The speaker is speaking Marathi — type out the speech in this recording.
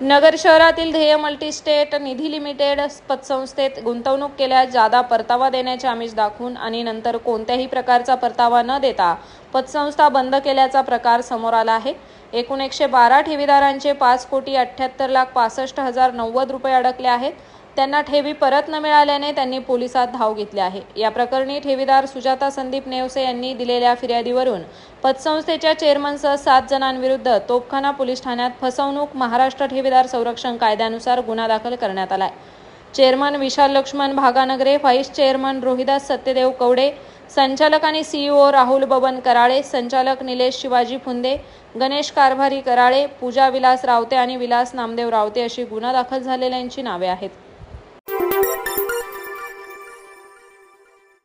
नगर शहरातील ध्येय मल्टीस्टेट निधी लिमिटेड पतसंस्थेत गुंतवणूक केल्यास जादा परतावा देण्याचे आमिष दाखवून आणि नंतर कोणत्याही प्रकारचा परतावा न देता पतसंस्था बंद केल्याचा प्रकार समोर आला आहे. एकूण एकशे बारा ठेवीदारांचे पाच कोटी अठ्ठ्याहत्तर लाख पासष्ट हजार नव्वद रुपये अडकले आहेत. त्यांना ठेवी परत न मिळाल्याने त्यांनी पोलिसात धाव घेतली आहे. या प्रकरणी ठेवीदार सुजाता संदीप नेवसे यांनी दिलेल्या फिर्यादीवरून पतसंस्थेच्या चेअरमनसह सात जणांविरुद्ध तोपखाना पोलीस ठाण्यात फसवणूक महाराष्ट्र ठेवीदार संरक्षण कायद्यानुसार गुन्हा दाखल करण्यात आलाय. Chairman Vishal Lakshman Bhaganagare vice chairman Rohidas Satyadev Kawade संचालक आणि सीईओ राहुल बबन कराळे संचालक निलेश शिवाजी फुंदे गणेश कारभारी कराळे पूजा विलास रावते आणि विलास नामदेव रावते अशी गुन्हा दाखल झालेल्यांची नावे आहेत.